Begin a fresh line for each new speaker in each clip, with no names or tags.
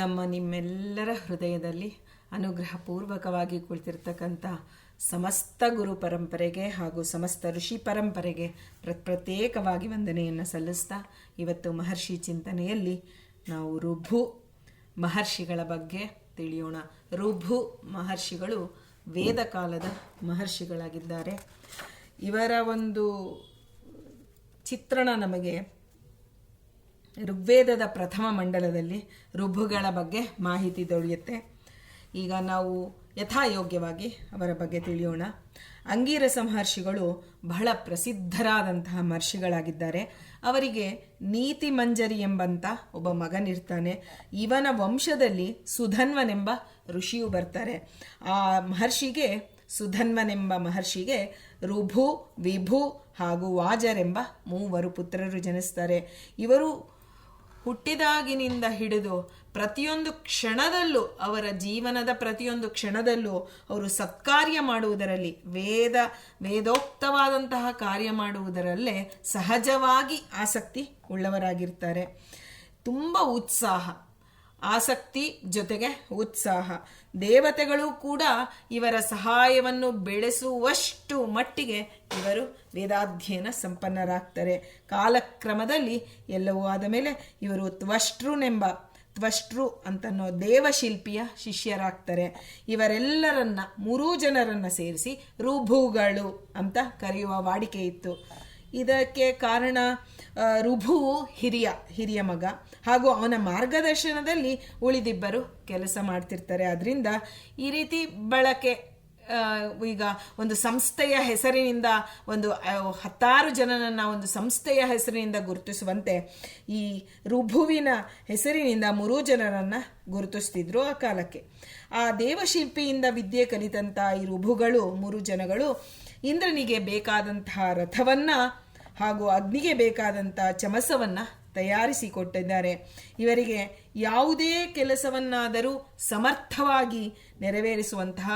ನಮ್ಮ ನಿಮ್ಮೆಲ್ಲರ ಹೃದಯದಲ್ಲಿ ಅನುಗ್ರಹಪೂರ್ವಕವಾಗಿ ಕುಳಿತಿರ್ತಕ್ಕಂಥ ಸಮಸ್ತ ಗುರು ಪರಂಪರೆಗೆ ಹಾಗೂ ಸಮಸ್ತ ಋಷಿ ಪರಂಪರೆಗೆ ಪ್ರ ಪ್ರತ್ಯೇಕವಾಗಿ ವಂದನೆಯನ್ನು ಸಲ್ಲಿಸ್ತಾ ಇವತ್ತು ಮಹರ್ಷಿ ಚಿಂತನೆಯಲ್ಲಿ ನಾವು ರುಭು ಮಹರ್ಷಿಗಳ ಬಗ್ಗೆ ತಿಳಿಯೋಣ. ರುಭು ಮಹರ್ಷಿಗಳು ವೇದ ಕಾಲದ ಮಹರ್ಷಿಗಳಾಗಿದ್ದಾರೆ. ಇವರ ಒಂದು ಚಿತ್ರಣ ನಮಗೆ ಋಗ್ವೇದದ ಪ್ರಥಮ ಮಂಡಲದಲ್ಲಿ ಋಭುಗಳ ಬಗ್ಗೆ ಮಾಹಿತಿ ದೊರೆಯುತ್ತೆ. ಈಗ ನಾವು ಯಥಾಯೋಗ್ಯವಾಗಿ ಅವರ ಬಗ್ಗೆ ತಿಳಿಯೋಣ. ಅಂಗೀರಸ ಮಹರ್ಷಿಗಳು ಬಹಳ ಪ್ರಸಿದ್ಧರಾದಂತಹ ಮಹರ್ಷಿಗಳಾಗಿದ್ದಾರೆ. ಅವರಿಗೆ ನೀತಿ ಮಂಜರಿ ಎಂಬಂತ ಒಬ್ಬ ಮಗನಿರ್ತಾನೆ. ಇವನ ವಂಶದಲ್ಲಿ ಸುಧನ್ವನೆಂಬ ಋಷಿಯು ಬರ್ತಾರೆ. ಆ ಮಹರ್ಷಿಗೆ, ಸುಧನ್ವನೆಂಬ ಮಹರ್ಷಿಗೆ ರುಭು ವಿಭು ಹಾಗೂ ವಾಜರೆಂಬ ಮೂವರು ಪುತ್ರರು ಜನಿಸ್ತಾರೆ. ಇವರು ಹುಟ್ಟಿದಾಗಿನಿಂದ ಹಿಡಿದು ಪ್ರತಿಯೊಂದು ಕ್ಷಣದಲ್ಲೂ, ಅವರ ಜೀವನದ ಪ್ರತಿಯೊಂದು ಕ್ಷಣದಲ್ಲೂ ಅವರು ಸತ್ಕಾರ್ಯ ಮಾಡುವುದರಲ್ಲಿ, ವೇದ, ವೇದೋಕ್ತವಾದಂತಹ ಕಾರ್ಯ ಮಾಡುವುದರಲ್ಲೇ ಸಹಜವಾಗಿ ಆಸಕ್ತಿ ಉಳ್ಳವರಾಗಿರ್ತಾರೆ. ತುಂಬ ಉತ್ಸಾಹ. ಆಸಕ್ತಿ ಜೊತೆಗೆ ಉತ್ಸಾಹ. ದೇವತೆಗಳು ಕೂಡ ಇವರ ಸಹಾಯವನ್ನು ಬೆಳೆಸುವಷ್ಟು ಮಟ್ಟಿಗೆ ಇವರು ವೇದಾಧ್ಯಯನ ಸಂಪನ್ನರಾಗ್ತಾರೆ. ಕಾಲಕ್ರಮದಲ್ಲಿ ಎಲ್ಲವೂ ಆದ ಮೇಲೆ ಇವರು ತ್ವಷ್ಟ್ರುನೆಂಬ ತ್ವಷ್ಟ್ರು ಅಂತನ್ನೋ ದೇವಶಿಲ್ಪಿಯ ಶಿಷ್ಯರಾಗ್ತಾರೆ. ಇವರೆಲ್ಲರನ್ನ, ಮೂರೂ ಜನರನ್ನ ಸೇರಿಸಿ ರುಭುಗಳು ಅಂತ ಕರೆಯುವ ವಾಡಿಕೆ ಇತ್ತು. ಇದಕ್ಕೆ ಕಾರಣ ರುಭು ಹಿರಿಯ ಹಿರಿಯ ಮಗ. ಹಾಗೂ ಅವನ ಮಾರ್ಗದರ್ಶನದಲ್ಲಿ ಉಳಿದಿಬ್ಬರು ಕೆಲಸ ಮಾಡ್ತಿರ್ತಾರೆ. ಅದರಿಂದ ಈ ರೀತಿ ಬಳಕೆ ಈಗ ಒಂದು ಸಂಸ್ಥೆಯ ಹೆಸರಿನಿಂದ ಒಂದು ಹತ್ತಾರು ಜನನನ್ನು ಒಂದು ಸಂಸ್ಥೆಯ ಹೆಸರಿನಿಂದ ಗುರುತಿಸುವಂತೆ ಈ ರುಭುವಿನ ಹೆಸರಿನಿಂದ ಮೂರು ಜನರನ್ನು ಗುರುತಿಸ್ತಿದ್ರು ಆ ಕಾಲಕ್ಕೆ. ಆ ದೇವಶಿಲ್ಪಿಯಿಂದ ವಿದ್ಯೆ ಕಲಿತಂಥ ಈ ರುಭುಗಳು, ಮೂರು ಜನಗಳು ಇಂದ್ರನಿಗೆ ಬೇಕಾದಂತಹ ರಥವನ್ನ ಹಾಗೂ ಅಗ್ನಿಗೆ ಬೇಕಾದಂಥ ಚಮಸವನ್ನ ತಯಾರಿಸಿಕೊಟ್ಟಿದ್ದಾರೆ. ಇವರಿಗೆ ಯಾವುದೇ ಕೆಲಸವನ್ನಾದರೂ ಸಮರ್ಥವಾಗಿ ನೆರವೇರಿಸುವಂತಹ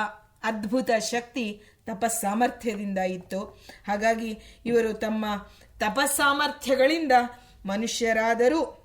ಅದ್ಭುತ ಶಕ್ತಿ ತಪಸ್ಸಾಮರ್ಥ್ಯದಿಂದ ಇತ್ತು. ಹಾಗಾಗಿ ಇವರು ತಮ್ಮ ತಪಸ್ಸಾಮರ್ಥ್ಯಗಳಿಂದ ಮನುಷ್ಯರಾದರೂ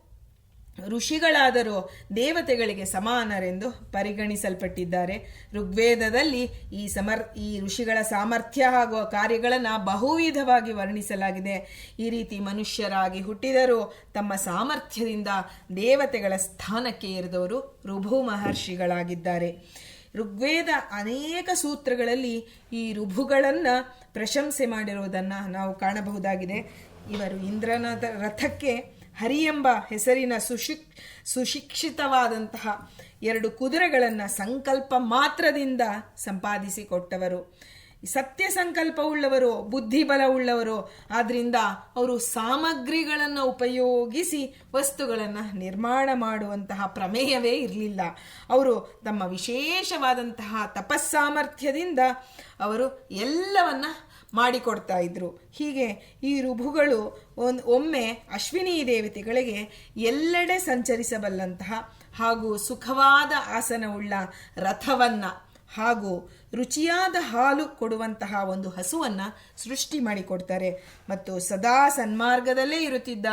ಋಷಿಗಳಾದರೂ ದೇವತೆಗಳಿಗೆ ಸಮಾನರೆಂದು ಪರಿಗಣಿಸಲ್ಪಟ್ಟಿದ್ದಾರೆ. ಋಗ್ವೇದದಲ್ಲಿ ಈ ಸಮರ್, ಈ ಋಷಿಗಳ ಸಾಮರ್ಥ್ಯ ಹಾಗೂ ಕಾರ್ಯಗಳನ್ನು ಬಹುವಿಧವಾಗಿ ವರ್ಣಿಸಲಾಗಿದೆ. ಈ ರೀತಿ ಮನುಷ್ಯರಾಗಿ ಹುಟ್ಟಿದರೂ ತಮ್ಮ ಸಾಮರ್ಥ್ಯದಿಂದ ದೇವತೆಗಳ ಸ್ಥಾನಕ್ಕೆ ಏರಿದವರು ಋಭು ಮಹರ್ಷಿಗಳಾಗಿದ್ದಾರೆ. ಋಗ್ವೇದ ಅನೇಕ ಸೂತ್ರಗಳಲ್ಲಿ ಈ ಋಭುಗಳನ್ನು ಪ್ರಶಂಸೆ ಮಾಡಿರುವುದನ್ನು ನಾವು ಕಾಣಬಹುದಾಗಿದೆ. ಇವರು ಇಂದ್ರನ ರಥಕ್ಕೆ ಹರಿ ಎಂಬ ಹೆಸರಿನ ಸುಶಿಕ್, ಸುಶಿಕ್ಷಿತವಾದಂತಹ ಎರಡು ಕುದುರೆಗಳನ್ನು ಸಂಕಲ್ಪ ಮಾತ್ರದಿಂದ ಸಂಪಾದಿಸಿಕೊಟ್ಟವರು. ಸತ್ಯ ಸಂಕಲ್ಪವುಳ್ಳವರು ಬುದ್ಧಿಬಲವುಳ್ಳವರು ಆದ್ದರಿಂದ ಅವರು ಸಾಮಗ್ರಿಗಳನ್ನು ಉಪಯೋಗಿಸಿ ವಸ್ತುಗಳನ್ನು ನಿರ್ಮಾಣ ಮಾಡುವಂತಹ ಪ್ರಮೇಯವೇ ಇರಲಿಲ್ಲ. ಅವರು ತಮ್ಮ ವಿಶೇಷವಾದಂತಹ ತಪಸ್ಸಾಮರ್ಥ್ಯದಿಂದ ಅವರು ಎಲ್ಲವನ್ನ ಮಾಡಿಕೊಡ್ತಾ ಇದ್ರು. ಹೀಗೆ ಈ ರುಭುಗಳು ಒಂದು ಒಮ್ಮೆ ಅಶ್ವಿನಿ ದೇವತೆಗಳಿಗೆ ಎಲ್ಲೆಡೆ ಸಂಚರಿಸಬಲ್ಲಂತಹ ಹಾಗೂ ಸುಖವಾದ ಆಸನವುಳ್ಳ ರಥವನ್ನ ಹಾಗೂ ರುಚಿಯಾದ ಹಾಲು ಕೊಡುವಂತಹ ಒಂದು ಹಸುವನ್ನ ಸೃಷ್ಟಿ ಮಾಡಿಕೊಡ್ತಾರೆ. ಮತ್ತು ಸದಾ ಸನ್ಮಾರ್ಗದಲ್ಲೇ ಇರುತ್ತಿದ್ದ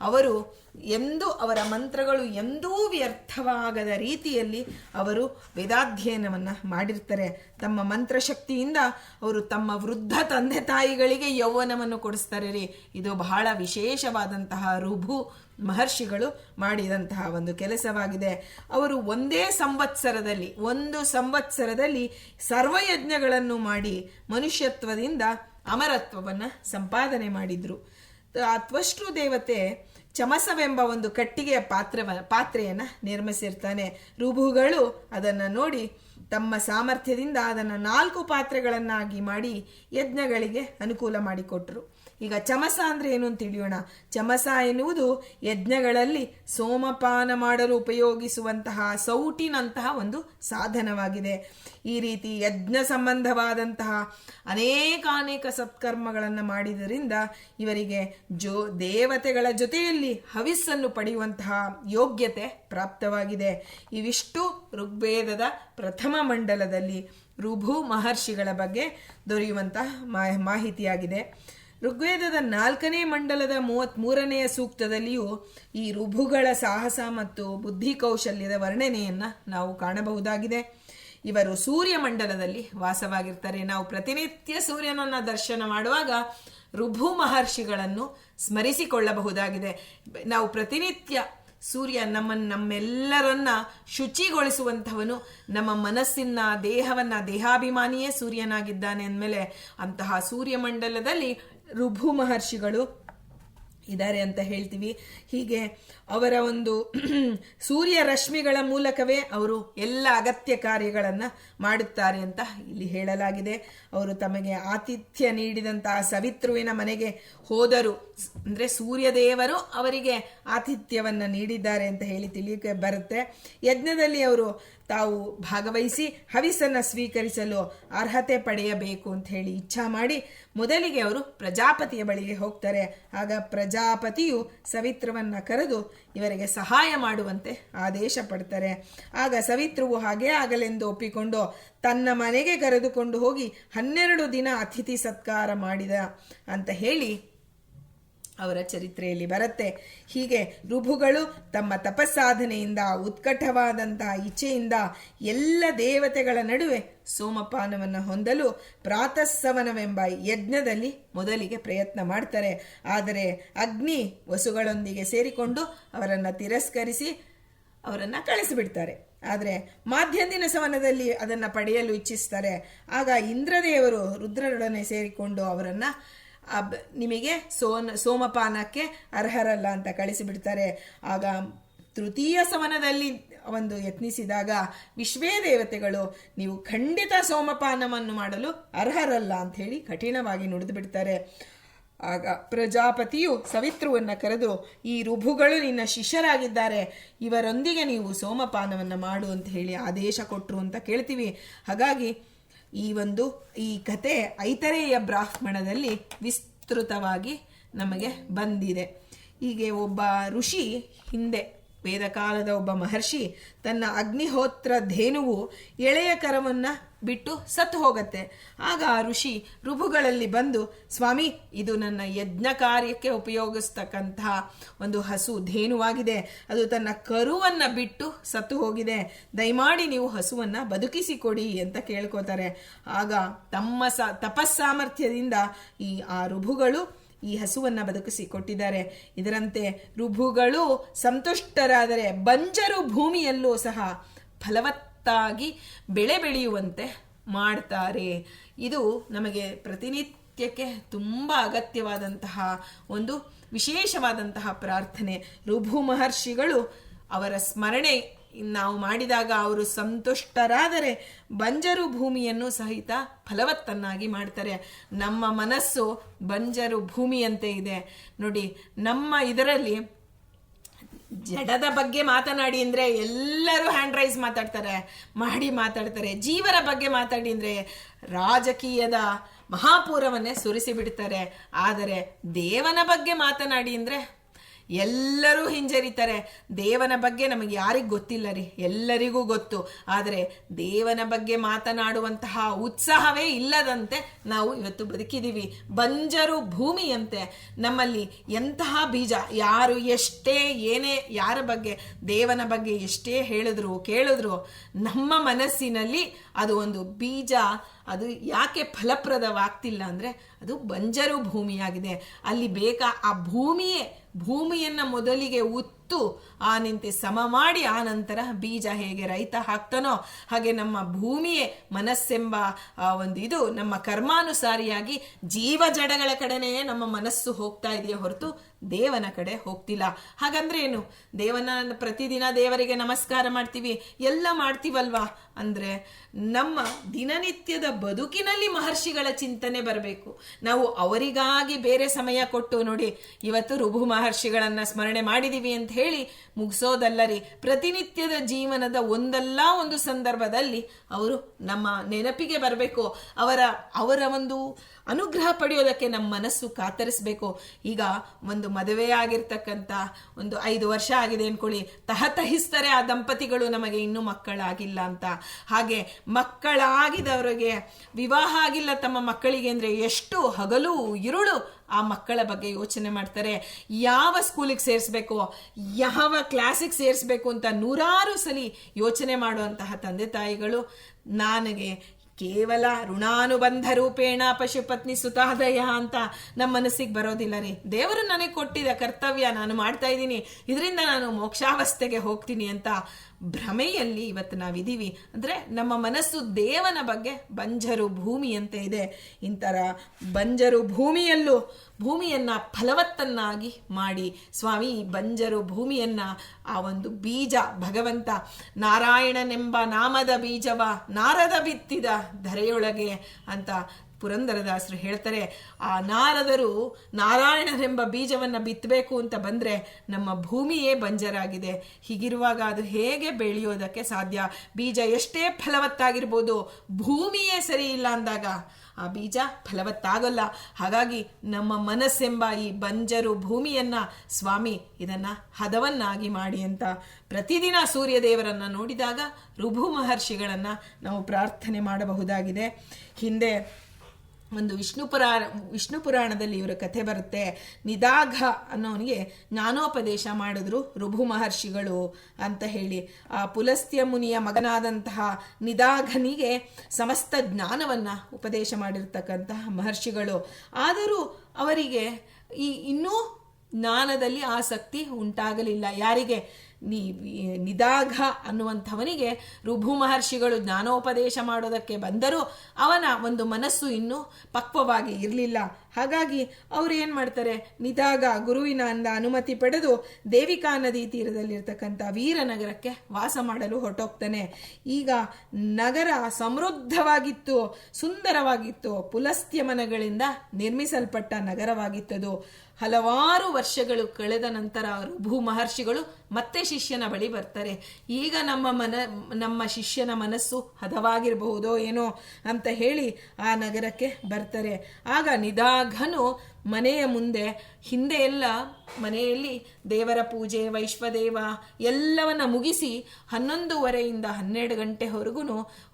ಅವರು ಎಂದೂ ಅವರ ಮಂತ್ರಗಳು ಎಂದೂ ವ್ಯರ್ಥವಾಗದ ರೀತಿಯಲ್ಲಿ ಅವರು ವೇದಾಧ್ಯಯನವನ್ನು ಮಾಡಿರ್ತಾರೆ. ತಮ್ಮ ಮಂತ್ರಶಕ್ತಿಯಿಂದ ಅವರು ತಮ್ಮ ವೃದ್ಧ ತಂದೆ ತಾಯಿಗಳಿಗೆ ಯೌವನವನ್ನು ಕೊಡಿಸ್ತಾರೆ ರೀ. ಇದು ಬಹಳ ವಿಶೇಷವಾದಂತಹ ರುಭು. ಮಹರ್ಷಿಗಳು ಮಾಡಿದಂತಹ ಒಂದು ಕೆಲಸವಾಗಿದೆ. ಅವರು ಒಂದೇ ಸಂವತ್ಸರದಲ್ಲಿ, ಒಂದು ಸಂವತ್ಸರದಲ್ಲಿ ಸರ್ವಯಜ್ಞಗಳನ್ನು ಮಾಡಿ ಮನುಷ್ಯತ್ವದಿಂದ ಅಮರತ್ವವನ್ನು ಸಂಪಾದನೆ ಮಾಡಿದ್ರು. ಆ ದೇವತೆ ಚಮಸವೆಂಬ ಒಂದು ಕಟ್ಟಿಗೆಯ ಪಾತ್ರವ, ಪಾತ್ರೆಯನ್ನು ನಿರ್ಮಿಸಿರ್ತಾನೆ. ರುಭುಗಳು ಅದನ್ನು ನೋಡಿ ತಮ್ಮ ಸಾಮರ್ಥ್ಯದಿಂದ ಅದನ್ನು ನಾಲ್ಕು ಪಾತ್ರೆಗಳನ್ನಾಗಿ ಮಾಡಿ ಯಜ್ಞಗಳಿಗೆ ಅನುಕೂಲ ಮಾಡಿಕೊಟ್ರು. ಈಗ ಚಮಸ ಅಂದ್ರೆ ಏನು ಅಂತ ತಿಳಿಯೋಣ ಚಮಸ ಎನ್ನುವುದು ಯಜ್ಞಗಳಲ್ಲಿ ಸೋಮಪಾನ ಮಾಡಲು ಉಪಯೋಗಿಸುವಂತಹ ಸೌಟಿನಂತಹ ಒಂದು ಸಾಧನವಾಗಿದೆ. ಈ ರೀತಿ ಯಜ್ಞ ಸಂಬಂಧವಾದಂತಹ ಅನೇಕಾನೇಕ ಸತ್ಕರ್ಮಗಳನ್ನು ಮಾಡಿದ್ದರಿಂದ ಇವರಿಗೆ ಜೋ ದೇವತೆಗಳ ಜೊತೆಯಲ್ಲಿ ಹವಿಸ್ಸನ್ನು ಪಡೆಯುವಂತಹ ಯೋಗ್ಯತೆ ಪ್ರಾಪ್ತವಾಗಿದೆ. ಇವಿಷ್ಟು ಋಗ್ವೇದದ ಪ್ರಥಮ ಮಂಡಲದಲ್ಲಿ ರುಭು ಮಹರ್ಷಿಗಳ ಬಗ್ಗೆ ದೊರೆಯುವಂತಹ ಮಾಹಿತಿಯಾಗಿದೆ. ಋಗ್ವೇದದ ನಾಲ್ಕನೇ ಮಂಡಲದ ಮೂವತ್ತ್ ಮೂರನೆಯ ಸೂಕ್ತದಲ್ಲಿಯೂ ಈ ರುಭುಗಳ ಸಾಹಸ ಮತ್ತು ಬುದ್ಧಿ ಕೌಶಲ್ಯದ ವರ್ಣನೆಯನ್ನ ನಾವು ಕಾಣಬಹುದಾಗಿದೆ. ಇವರು ಸೂರ್ಯ ಮಂಡಲದಲ್ಲಿ ವಾಸವಾಗಿರ್ತಾರೆ. ನಾವು ಪ್ರತಿನಿತ್ಯ ಸೂರ್ಯನನ್ನ ದರ್ಶನ ಮಾಡುವಾಗ ರುಭು ಮಹರ್ಷಿಗಳನ್ನು ಸ್ಮರಿಸಿಕೊಳ್ಳಬಹುದಾಗಿದೆ. ನಾವು ಪ್ರತಿನಿತ್ಯ ಸೂರ್ಯ ನಮ್ಮ ನಮ್ಮೆಲ್ಲರನ್ನ ಶುಚಿಗೊಳಿಸುವಂಥವನು, ನಮ್ಮ ಮನಸ್ಸಿನ ದೇಹವನ್ನ ದೇಹಾಭಿಮಾನಿಯೇ ಸೂರ್ಯನಾಗಿದ್ದಾನೆ ಅಂದಮೇಲೆ ಅಂತಹ ಸೂರ್ಯಮಂಡಲದಲ್ಲಿ ಋಭು ಮಹರ್ಷಿಗಳು ಇದ್ದಾರೆ ಅಂತ ಹೇಳ್ತೀವಿ. ಹೀಗೆ ಅವರ ಒಂದು ಸೂರ್ಯ ರಶ್ಮಿಗಳ ಮೂಲಕವೇ ಅವರು ಎಲ್ಲ ಅಗತ್ಯ ಕಾರ್ಯಗಳನ್ನು ಮಾಡುತ್ತಾರೆ ಅಂತ ಇಲ್ಲಿ ಹೇಳಲಾಗಿದೆ. ಅವರು ತಮಗೆ ಆತಿಥ್ಯ ನೀಡಿದಂತಹ ಸವಿತ್ರುವಿನ ಮನೆಗೆ ಹೋದರು. ಅಂದರೆ ಸೂರ್ಯದೇವರು ಅವರಿಗೆ ಆತಿಥ್ಯವನ್ನು ನೀಡಿದ್ದಾರೆ ಅಂತ ಹೇಳಿ ತಿಳಿಯಕ್ಕೆ ಬರುತ್ತೆ. ಯಜ್ಞದಲ್ಲಿ ಅವರು ತಾವು ಭಾಗವಹಿಸಿ ಹವಿಸನ್ನು ಸ್ವೀಕರಿಸಲು ಅರ್ಹತೆ ಪಡೆಯಬೇಕು ಅಂತ ಹೇಳಿ ಇಚ್ಛಾ ಮಾಡಿ ಮೊದಲಿಗೆ ಅವರು ಪ್ರಜಾಪತಿಯ ಬಳಿಗೆ ಹೋಗ್ತಾರೆ. ಆಗ ಪ್ರಜಾಪತಿಯು ಸವಿತ್ರವನ್ನು ಕರೆದು ಇವರಿಗೆ ಸಹಾಯ ಮಾಡುವಂತೆ ಆದೇಶ ಪಡ್ತಾರೆ. ಆಗ ಸವಿತ್ರವು ಹಾಗೇ ಆಗಲೆಂದು ಒಪ್ಪಿಕೊಂಡು ತನ್ನ ಮನೆಗೆ ಕರೆದುಕೊಂಡು ಹೋಗಿ ಹನ್ನೆರಡು ದಿನ ಅತಿಥಿ ಸತ್ಕಾರ ಮಾಡಿದ ಅಂತ ಹೇಳಿ ಅವರ ಚರಿತ್ರೆಯಲ್ಲಿ ಬರುತ್ತೆ. ಹೀಗೆ ಋಭುಗಳು ತಮ್ಮ ತಪಸ್ಸಾಧನೆಯಿಂದ, ಉತ್ಕಟವಾದಂತಹ ಇಚ್ಛೆಯಿಂದ ಎಲ್ಲ ದೇವತೆಗಳ ನಡುವೆ ಸೋಮಪಾನವನ್ನು ಹೊಂದಲು ಪ್ರಾತಸ್ಸವನವೆಂಬ ಯಜ್ಞದಲ್ಲಿ ಮೊದಲಿಗೆ ಪ್ರಯತ್ನ ಮಾಡ್ತಾರೆ. ಆದರೆ ಅಗ್ನಿ ವಸುಗಳೊಂದಿಗೆ ಸೇರಿಕೊಂಡು ಅವರನ್ನು ತಿರಸ್ಕರಿಸಿ ಅವರನ್ನು ಕಳಿಸಿಬಿಡ್ತಾರೆ. ಆದರೆ ಮಾಧ್ಯಂದಿನ ಸವನದಲ್ಲಿ ಅದನ್ನು ಪಡೆಯಲು ಇಚ್ಛಿಸ್ತಾರೆ. ಆಗ ಇಂದ್ರದೇವರು ರುದ್ರರೊಡನೆ ಸೇರಿಕೊಂಡು ಅವರನ್ನು ಅಬ್ ನಿಮಗೆ ಸೋನ್ ಸೋಮಪಾನಕ್ಕೆ ಅರ್ಹರಲ್ಲ ಅಂತ ಕಳಿಸಿಬಿಡ್ತಾರೆ. ಆಗ ತೃತೀಯ ಸಮನದಲ್ಲಿ ಒಂದು ಯತ್ನಿಸಿದಾಗ ವಿಶ್ವೇ ದೇವತೆಗಳು, ನೀವು ಖಂಡಿತ ಸೋಮಪಾನವನ್ನು ಮಾಡಲು ಅರ್ಹರಲ್ಲ ಅಂತ ಹೇಳಿ ಕಠಿಣವಾಗಿ ನುಡಿದು ಬಿಡ್ತಾರೆ ಆಗ ಪ್ರಜಾಪತಿಯು ಸವಿತ್ರುವನ್ನು ಕರೆದು, ಈ ರುಭುಗಳು ನಿನ್ನ ಶಿಷ್ಯರಾಗಿದ್ದಾರೆ, ಇವರೊಂದಿಗೆ ನೀವು ಸೋಮಪಾನವನ್ನು ಮಾಡು ಅಂತ ಹೇಳಿ ಆದೇಶ ಕೊಟ್ಟರು ಅಂತ ಕೇಳ್ತೀವಿ. ಹಾಗಾಗಿ ಈ ಒಂದು, ಈ ಕತೆ ಐತರೇಯ ಬ್ರಾಹ್ಮಣದಲ್ಲಿ ವಿಸ್ತೃತವಾಗಿ ನಮಗೆ ಬಂದಿದೆ. ಹೀಗೆ ಒಬ್ಬ ಋಷಿ, ಹಿಂದೆ ವೇದಕಾಲದ ಒಬ್ಬ ಮಹರ್ಷಿ, ತನ್ನ ಅಗ್ನಿಹೋತ್ರ ಧೇನುವು ಎಳೆಯ ಕರವನ್ನು ಬಿಟ್ಟು ಸತ್ತು ಹೋಗತ್ತೆ. ಆಗ ಆ ಋಷಿ ರುಭುಗಳಲ್ಲಿ ಬಂದು, ಸ್ವಾಮಿ, ಇದು ನನ್ನ ಯಜ್ಞ ಕಾರ್ಯಕ್ಕೆ ಉಪಯೋಗಿಸ್ತಕ್ಕಂತಹ ಒಂದು ಹಸು ಧೇನುವಾಗಿದೆ. ಅದು ತನ್ನ ಕರುವನ್ನು ಬಿಟ್ಟು ಸತ್ತು ಹೋಗಿದೆ. ದಯಮಾಡಿ ನೀವು ಹಸುವನ್ನು ಬದುಕಿಸಿಕೊಡಿ ಅಂತ ಕೇಳ್ಕೋತಾರೆ. ಆಗ ತಮ್ಮ ಸ ತಪಸ್ಸಾಮರ್ಥ್ಯದಿಂದ ಈ ಆ ರುಭುಗಳು ಈ ಹಸುವನ್ನ ಬದುಕಿಸಿ ಕೊಟ್ಟಿದ್ದಾರೆ ಇದರಂತೆ ಋಭುಗಳು ಸಂತುಷ್ಟರಾದರೆ ಬಂಜರು ಭೂಮಿಯಲ್ಲೂ ಸಹ ಫಲವತ್ತಾಗಿ ಬೆಳೆ ಬೆಳೆಯುವಂತೆ ಮಾಡ್ತಾರೆ. ಇದು ನಮಗೆ ಪ್ರತಿನಿತ್ಯಕ್ಕೆ ತುಂಬ ಅಗತ್ಯವಾದಂತಹ ಒಂದು ವಿಶೇಷವಾದಂತಹ ಪ್ರಾರ್ಥನೆ. ರುಭು ಮಹರ್ಷಿಗಳು ಅವರ ಸ್ಮರಣೆ ನಾವು ಮಾಡಿದಾಗ ಅವರು ಸಂತುಷ್ಟರಾದರೆ ಬಂಜರು ಭೂಮಿಯನ್ನು ಸಹಿತ ಫಲವತ್ತನ್ನಾಗಿ ಮಾಡ್ತಾರೆ. ನಮ್ಮ ಮನಸ್ಸು ಬಂಜರು ಭೂಮಿಯಂತೆ ಇದೆ. ನೋಡಿ, ನಮ್ಮ ಇದರಲ್ಲಿ ಜಡದ ಬಗ್ಗೆ ಮಾತನಾಡಿ ಅಂದ್ರೆ ಎಲ್ಲರೂ ಹ್ಯಾಂಡ್ ರೈಸ್ ಮಾತಾಡ್ತಾರೆ, ಮಾಡಿ ಮಾತಾಡ್ತಾರೆ, ಜೀವರ ಬಗ್ಗೆ ಮಾತಾಡಿ ಅಂದ್ರೆ ರಾಜಕೀಯದ ಮಹಾಪೂರವನ್ನೇ ಸುರಿಸಿ ಬಿಡ್ತಾರೆ. ಆದರೆ ದೇವನ ಬಗ್ಗೆ ಮಾತನಾಡಿ ಅಂದ್ರೆ ಎಲ್ಲರೂ ಹಿಂಜರಿತಾರೆ. ದೇವನ ಬಗ್ಗೆ ನಮಗೆ ಯಾರಿಗೂ ಗೊತ್ತಿಲ್ಲ ರೀ. ಎಲ್ಲರಿಗೂ ಗೊತ್ತು. ಆದರೆ ದೇವನ ಬಗ್ಗೆ ಮಾತನಾಡುವಂತಹ ಉತ್ಸಾಹವೇ ಇಲ್ಲದಂತೆ ನಾವು ಇವತ್ತು ಬದುಕಿದ್ದೀವಿ. ಬಂಜರು ಭೂಮಿಯಂತೆ. ನಮ್ಮಲ್ಲಿ ಎಂತಹ ಬೀಜ, ಯಾರು ಎಷ್ಟೇ, ಏನೇ, ಯಾರ ಬಗ್ಗೆ, ದೇವನ ಬಗ್ಗೆ ಎಷ್ಟೇ ಹೇಳಿದ್ರು, ಕೇಳಿದ್ರು, ನಮ್ಮ ಮನಸ್ಸಿನಲ್ಲಿ ಅದು ಒಂದು ಬೀಜ, ಅದು ಯಾಕೆ ಫಲಪ್ರದವಾಗ್ತಿಲ್ಲ ಅಂದರೆ ಅದು ಬಂಜರು ಭೂಮಿಯಾಗಿದೆ. ಅಲ್ಲಿ ಬೇಕಾ ಆ ಭೂಮಿಯೇ ಭೂಮಿಯನ್ನು ಮೊದಲಿಗೆ ಉತ್ತು ಆ ನಿಂತೆ ಸಮ ಮಾಡಿ ಆ ನಂತರ ಬೀಜ ಹೇಗೆ ರೈತ ಹಾಕ್ತಾನೋ ಹಾಗೆ ನಮ್ಮ ಭೂಮಿಯೇ ಮನಸ್ಸೆಂಬ ಒಂದು ಇದು. ನಮ್ಮ ಕರ್ಮಾನುಸಾರಿಯಾಗಿ ಜೀವ ಜಡಗಳ ಕಡೆನೇ ನಮ್ಮ ಮನಸ್ಸು ಹೋಗ್ತಾ ಇದೆಯೇ ಹೊರತು ದೇವನ ಕಡೆ ಹೋಗ್ತಿಲ್ಲ. ಹಾಗಂದ್ರೆ ಏನು? ದೇವನ ಪ್ರತಿದಿನ ದೇವರಿಗೆ ನಮಸ್ಕಾರ ಮಾಡ್ತೀವಿ. ಎಲ್ಲ ಮಾಡ್ತೀವಲ್ವಾ? ಅಂದ್ರೆ ನಮ್ಮ ದಿನನಿತ್ಯದ ಬದುಕಿನಲ್ಲಿ ಮಹರ್ಷಿಗಳ ಚಿಂತನೆ ಬರಬೇಕು. ನಾವು ಅವರಿಗಾಗಿ ಬೇರೆ ಸಮಯ ಕೊಟ್ಟು ನೋಡಿ, ಇವತ್ತು ರುಭು ಮಹರ್ಷಿಗಳನ್ನ ಸ್ಮರಣೆ ಮಾಡಿದೀವಿ ಅಂತ ಹೇಳಿ ಮುಗಿಸೋದಲ್ಲರಿ. ಪ್ರತಿನಿತ್ಯದ ಜೀವನದ ಒಂದಲ್ಲ ಒಂದು ಸಂದರ್ಭದಲ್ಲಿ ಅವರು ನಮ್ಮ ನೆನಪಿಗೆ ಬರಬೇಕು. ಅವರ ಅವರ ಒಂದು ಅನುಗ್ರಹ ಪಡೆಯೋದಕ್ಕೆ ನಮ್ಮ ಮನಸ್ಸು ಕಾತರಿಸಬೇಕು. ಈಗ ಒಂದು ಮದುವೆ ಆಗಿರ್ತಕ್ಕಂಥ ಒಂದು ಐದು ವರ್ಷ ಆಗಿದೆ ಅನ್ಕೊಳ್ಳಿ. ತಹತಹಿಸ್ತಾರೆ ಆ ದಂಪತಿಗಳು ನಮಗೆ ಇನ್ನೂ ಮಕ್ಕಳಾಗಿಲ್ಲ ಅಂತ. ಹಾಗೆ ಮಕ್ಕಳಾಗಿದವರಿಗೆ ವಿವಾಹ ಆಗಿಲ್ಲ ತಮ್ಮ ಮಕ್ಕಳಿಗೆ ಅಂದರೆ ಎಷ್ಟು ಹಗಲು ಇರುಳು ಆ ಮಕ್ಕಳ ಬಗ್ಗೆ ಯೋಚನೆ ಮಾಡ್ತಾರೆ. ಯಾವ ಸ್ಕೂಲಿಗೆ ಸೇರಿಸ್ಬೇಕು, ಯಾವ ಕ್ಲಾಸಿಗೆ ಸೇರಿಸ್ಬೇಕು ಅಂತ ನೂರಾರು ಸಲಿ ಯೋಚನೆ ಮಾಡುವಂತಹ ತಂದೆ ತಾಯಿಗಳು. ನನಗೆ ಕೇವಲ ಋಣಾನುಬಂಧ ರೂಪೇಣ ಪಶುಪತ್ನಿ ಸುತಾದಯ ಅಂತ ನಮ್ಮ ಮನಸ್ಸಿಗೆ ಬರೋದಿಲ್ಲ ರೀ. ದೇವರು ನನಗೆ ಕೊಟ್ಟಿದ ಕರ್ತವ್ಯ ನಾನು ಮಾಡ್ತಾ ಇದ್ದೀನಿ. ಇದರಿಂದ ನಾನು ಮೋಕ್ಷಾವಸ್ಥೆಗೆ ಹೋಗ್ತೀನಿ ಅಂತ ಭ್ರಮೆಯಲ್ಲಿ ಇವತ್ತು ನಾವಿದ್ದೀವಿ. ಅಂದರೆ ನಮ್ಮ ಮನಸ್ಸು ದೇವನ ಬಗ್ಗೆ ಬಂಜರು ಭೂಮಿಯಂತೆ ಇದೆ. ಇಂಥರ ಬಂಜರು ಭೂಮಿಯಲ್ಲೂ ಭೂಮಿಯನ್ನು ಫಲವತ್ತನ್ನಾಗಿ ಮಾಡಿ. ಸ್ವಾಮಿ, ಬಂಜರು ಭೂಮಿಯನ್ನು ಆ ಒಂದು ಬೀಜ, ಭಗವಂತ ನಾರಾಯಣನೆಂಬ ನಾಮದ ಬೀಜವ ನಾರದ ಬಿತ್ತಿದ ಧರೆಯೊಳಗೆ ಅಂತ ಪುರಂದರದಾಸರು ಹೇಳ್ತಾರೆ, ಆ ನಾರದರು ನಾರಾಯಣರೆಂಬ ಬೀಜವನ್ನು ಬಿತ್ತಬೇಕು ಅಂತ ಬಂದರೆ ನಮ್ಮ ಭೂಮಿಯೇ ಬಂಜರಾಗಿದೆ. ಹೀಗಿರುವಾಗ ಅದು ಹೇಗೆ ಬೆಳೆಯೋದಕ್ಕೆ ಸಾಧ್ಯ? ಬೀಜ ಎಷ್ಟೇ ಫಲವತ್ತಾಗಿರ್ಬೋದು, ಭೂಮಿಯೇ ಸರಿ ಇಲ್ಲ ಅಂದಾಗ ಆ ಬೀಜ ಫಲವತ್ತಾಗಲ್ಲ. ಹಾಗಾಗಿ ನಮ್ಮ ಮನಸ್ಸೆಂಬ ಈ ಬಂಜರು ಭೂಮಿಯನ್ನ ಸ್ವಾಮಿ ಇದನ್ನ ಹದವನ್ನಾಗಿ ಮಾಡಿ ಅಂತ ಪ್ರತಿದಿನ ಸೂರ್ಯದೇವರನ್ನ ನೋಡಿದಾಗ ಋಭು ಮಹರ್ಷಿಗಳನ್ನ ನಾವು ಪ್ರಾರ್ಥನೆ ಮಾಡಬಹುದಾಗಿದೆ. ಹಿಂದೆ ಒಂದು ವಿಷ್ಣು ಪುರಾಣ, ವಿಷ್ಣು ಪುರಾಣದಲ್ಲಿ ಇವರ ಕಥೆ ಬರುತ್ತೆ. ನಿದಾಘ ಅನ್ನೋನಿಗೆ ಜ್ಞಾನೋಪದೇಶ ಮಾಡಿದ್ರು ರುಭು ಮಹರ್ಷಿಗಳು ಅಂತ ಹೇಳಿ. ಆ ಪುಲಸ್ತ್ಯ ಮುನಿಯ ಮಗನಾದಂತಹ ನಿದಾಘನಿಗೆ ಸಮಸ್ತ ಜ್ಞಾನವನ್ನು ಉಪದೇಶ ಮಾಡಿರ್ತಕ್ಕಂತಹ ಮಹರ್ಷಿಗಳು. ಆದರೂ ಅವರಿಗೆ ಈ ಇನ್ನೂ ಜ್ಞಾನದಲ್ಲಿ ಆಸಕ್ತಿ ಉಂಟಾಗಲಿಲ್ಲ. ಯಾರಿಗೆ? ನಿ, ನಿದಾಘ ಅನ್ನುವಂಥವನಿಗೆ ರುಭು ಮಹರ್ಷಿಗಳು ಜ್ಞಾನೋಪದೇಶ ಮಾಡೋದಕ್ಕೆ ಬಂದರೂ ಅವನ ಒಂದು ಮನಸ್ಸು ಇನ್ನೂ ಪಕ್ವವಾಗಿ ಇರಲಿಲ್ಲ. ಹಾಗಾಗಿ ಅವರು ಏನು ಮಾಡ್ತಾರೆ? ನಿದಾಗ ಗುರುವಿನ ಅಂದ ಅನುಮತಿ ಪಡೆದು ದೇವಿಕಾ ನದಿ ತೀರದಲ್ಲಿರ್ತಕ್ಕಂಥ ವೀರನಗರಕ್ಕೆ ವಾಸ ಮಾಡಲು ಹೊರಟೋಗ್ತಾನೆ. ಈಗ ನಗರ ಸಮೃದ್ಧವಾಗಿತ್ತು, ಸುಂದರವಾಗಿತ್ತು ಪುಲಸ್ತ್ಯ ಮನಗಳಿಂದ ನಿರ್ಮಿಸಲ್ಪಟ್ಟ ನಗರವಾಗಿತ್ತದು. ಹಲವಾರು ವರ್ಷಗಳು ಕಳೆದ ನಂತರ ರುಭು ಮಹರ್ಷಿಗಳು ಮತ್ತೆ ಶಿಷ್ಯನ ಬಳಿ ಬರ್ತಾರೆ. ಈಗ ನಮ್ಮ ಮನ, ನಮ್ಮ ಶಿಷ್ಯನ ಮನಸ್ಸು ಹದವಾಗಿರಬಹುದೋ ಏನೋ ಅಂತ ಹೇಳಿ ಆ ನಗರಕ್ಕೆ ಬರ್ತಾರೆ. ಆಗ ನಿದಾಘನು ಮನೆಯ ಮುಂದೆ, ಹಿಂದೆ ಎಲ್ಲ ಮನೆಯಲ್ಲಿ ದೇವರ ಪೂಜೆ, ವೈಶ್ವದೇವ ಎಲ್ಲವನ್ನ ಮುಗಿಸಿ ಹನ್ನೊಂದುವರೆಯಿಂದ ಹನ್ನೆರಡು ಗಂಟೆವರೆಗೂ